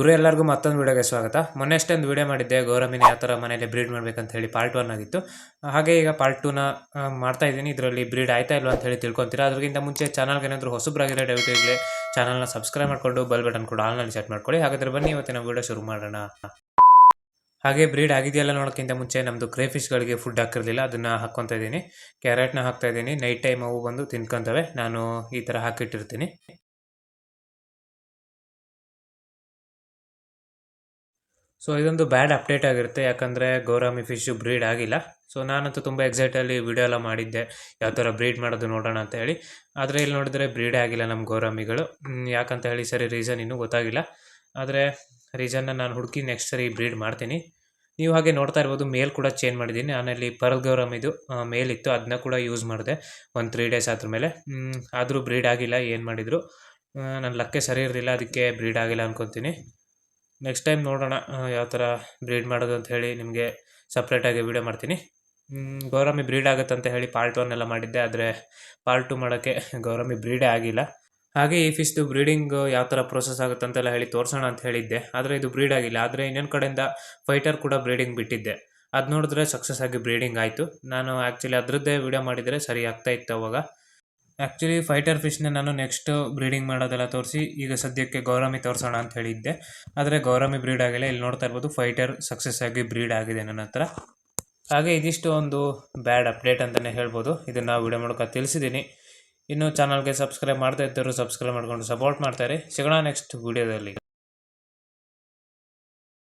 ಗುರು ಎಲ್ಲರಿಗೂ ಮತ್ತೊಂದು ವೀಡಿಯೋಗೆ ಸ್ವಾಗತ. ಮೊನ್ನೆ ಒಂದು ವೀಡಿಯೋ ಮಾಡಿದ್ದೆ, ಗೌರಮಿನಿ ಯಾವ ಥರ ಮನೇಲಿ ಬ್ರೀಡ್ ಮಾಡ್ಬೇಕಂತ ಹೇಳಿ ಪಾರ್ಟ್ ಒನ್ ಆಗಿತ್ತು. ಹಾಗೆ ಈಗ ಪಾರ್ಟ್ ಟೂನ ಮಾಡ್ತಾ ಇದ್ದೀನಿ. ಇದರಲ್ಲಿ ಬ್ರೀಡ್ ಆಯ್ತಾ ಇಲ್ವಾ ಅಂತ ಹೇಳಿ ತಿಳ್ಕೊತೀರಾ. ಅದಕ್ಕಿಂತ ಮುಂಚೆ ಚಾನಲ್ಗೆ ಏನಾದರೂ ಹೊಸಬ್ರಾಗಿರೋ ದಯವಿಟ್ಟು ಇರಲಿ. ಚಾನಲ್ನ ಸಬ್ಸ್ಕ್ರೈಬ್ ಮಾಡಿಕೊಂಡು ಬಲ್ ಬಟನ್ ಕೂಡ ಆನ್ಲೈನ್ ಸೆಟ್ ಮಾಡ್ಕೊಳ್ಳಿ. ಹಾಗಾದ್ರೆ ಬನ್ನಿ ಇವತ್ತಿನ ವಿಡಿಯೋ ಶುರು ಮಾಡೋಣ. ಹಾಗೆ ಬ್ರೀಡ್ ಆಗಿದೆಯಲ್ಲ ನೋಡೋಕ್ಕಿಂತ ಮುಂಚೆ ನಮ್ಮದು ಕ್ರೇಫಿಶ್ಗಳಿಗೆ ಫುಡ್ ಹಾಕಿರಲಿಲ್ಲ. ಅದನ್ನು ಹಾಕ್ಕೊತಾ ಇದ್ದೀನಿ. ಕ್ಯಾರೆಟ್ನ ಹಾಕ್ತಾ ಇದ್ದೀನಿ. ನೈಟ್ ಟೈಮ್ ಅವು ಬಂದು ತಿನ್ಕೊತವೆ. ನಾನು ಈ ಥರ ಹಾಕಿಟ್ಟಿರ್ತೀನಿ. ಸೊ ಇದೊಂದು ಬ್ಯಾಡ್ ಅಪ್ಡೇಟ್ ಆಗಿರುತ್ತೆ. ಯಾಕಂದರೆ ಗೌರಾಮಿ ಫಿಶು ಬ್ರೀಡ್ ಆಗಿಲ್ಲ. ಸೊ ನಾನಂತೂ ತುಂಬ ಎಕ್ಸೈಟಲ್ಲಿ ವಿಡಿಯೋ ಎಲ್ಲ ಮಾಡಿದ್ದೆ. ಯಾವ ಥರ ಬ್ರೀಡ್ ಮಾಡೋದು ನೋಡೋಣ ಅಂತ ಹೇಳಿ. ಆದರೆ ಇಲ್ಲಿ ನೋಡಿದ್ರೆ ಬ್ರೀಡೇ ಆಗಿಲ್ಲ ನಮ್ಮ ಗೌರಾಮಿಗಳು ಯಾಕಂತ ಹೇಳಿ ಸರಿ ರೀಸನ್ ಇನ್ನೂ ಗೊತ್ತಾಗಿಲ್ಲ. ಆದರೆ ರೀಸನ್ನ ನಾನು ಹುಡುಕಿ ನೆಕ್ಸ್ಟ್ ಸರಿ ಬ್ರೀಡ್ ಮಾಡ್ತೀನಿ. ನೀವು ಹಾಗೆ ನೋಡ್ತಾ ಇರ್ಬೋದು ಮೇಲ್ ಕೂಡ ಚೇಂಜ್ ಮಾಡಿದ್ದೀನಿ. ನಾನಲ್ಲಿ ಪರ್ಲ್ ಇದು ಮೇಲ್ ಇತ್ತು. ಅದನ್ನ ಕೂಡ ಯೂಸ್ ಮಾಡಿದೆ ಒಂದು ತ್ರೀ ಡೇಸ್ ಆದ್ರ ಮೇಲೆ. ಆದರೂ ಬ್ರೀಡ್ ಆಗಿಲ್ಲ. ಏನು ಮಾಡಿದರು? ನನ್ನ ಲಕ್ಕೆ ಸರಿ ಇರಲಿಲ್ಲ. ಅದಕ್ಕೆ ಬ್ರೀಡ್ ಆಗಿಲ್ಲ ಅನ್ಕೊತೀನಿ. ನೆಕ್ಸ್ಟ್ ಟೈಮ್ ನೋಡೋಣ ಯಾವ ಥರ ಬ್ರೀಡ್ ಮಾಡೋದು ಅಂತ ಹೇಳಿ ನಿಮಗೆ ಸಪ್ರೇಟಾಗಿ ವಿಡಿಯೋ ಮಾಡ್ತೀನಿ. ಗೌರಮ್ಮಿ ಗೌರಮಿ ಬ್ರೀಡ್ ಆಗುತ್ತೆ ಅಂತ ಹೇಳಿ ಪಾರ್ಟ್ ಒನ್ ಎಲ್ಲ ಮಾಡಿದ್ದೆ, ಆದರೆ ಪಾರ್ಟ್ ಟು ಮಾಡೋಕ್ಕೆ ಗೌರಮಿ ಬ್ರೀಡೇ ಆಗಿಲ್ಲ. ಹಾಗೆ ಈ ಫಿಶ್ದು ಬ್ರೀಡಿಂಗ್ ಯಾವ ಥರ ಪ್ರೊಸೆಸ್ ಆಗುತ್ತೆ ಅಂತೆಲ್ಲ ಹೇಳಿ ತೋರಿಸೋಣ ಅಂತ ಹೇಳಿದ್ದೆ. ಆದರೆ ಇದು ಬ್ರೀಡ್ ಆಗಿಲ್ಲ, ಆದರೆ ಇನ್ನೊಂದು ಕಡೆಯಿಂದ ಫೈಟರ್ ಕೂಡ ಬ್ರೀಡಿಂಗ್ ಬಿಟ್ಟಿದ್ದೆ. ಅದು ನೋಡಿದ್ರೆ ಸಕ್ಸಸ್ ಆಗಿ ಬ್ರೀಡಿಂಗ್ ಆಯಿತು. ನಾನು ಆ್ಯಕ್ಚುಲಿ ಅದರದ್ದೇ ವಿಡಿಯೋ ಮಾಡಿದರೆ ಸರಿ ಆಗ್ತಾ ಇತ್ತು ಅವಾಗ. ಆ್ಯಕ್ಚುಲಿ ಫೈಟರ್ ಫಿಶ್ನ ನಾನು ನೆಕ್ಸ್ಟ್ ಬ್ರೀಡಿಂಗ್ ಮಾಡೋದೆಲ್ಲ ತೋರಿಸಿ, ಈಗ ಸದ್ಯಕ್ಕೆ ಗೌರಮಿ ತೋರಿಸೋಣ ಅಂತ ಹೇಳಿದ್ದೆ. ಆದರೆ ಗೌರಮಿ ಬ್ರೀಡ್ ಆಗಿಲ್ಲ, ಇಲ್ಲಿ ನೋಡ್ತಾ ಇರ್ಬೋದು ಫೈಟರ್ ಸಕ್ಸಸ್ ಆಗಿ ಬ್ರೀಡ್ ಆಗಿದೆ ನನ್ನ ಹತ್ರ. ಹಾಗೆ ಇದಿಷ್ಟು ಒಂದು ಬ್ಯಾಡ್ ಅಪ್ಡೇಟ್ ಅಂತಲೇ ಹೇಳ್ಬೋದು. ಇದನ್ನು ವಿಡಿಯೋ ಮೂಲಕ ತಿಳಿಸಿದ್ದೀನಿ. ಇನ್ನು ಚಾನಲ್ಗೆ ಸಬ್ಸ್ಕ್ರೈಬ್ ಮಾಡ್ತಾ ಇದ್ದರು ಸಬ್ಸ್ಕ್ರೈಬ್ ಮಾಡ್ಕೊಂಡು ಸಪೋರ್ಟ್ ಮಾಡ್ತಾರೆ. ಸಿಗೋಣ ನೆಕ್ಸ್ಟ್ ವಿಡಿಯೋದಲ್ಲಿ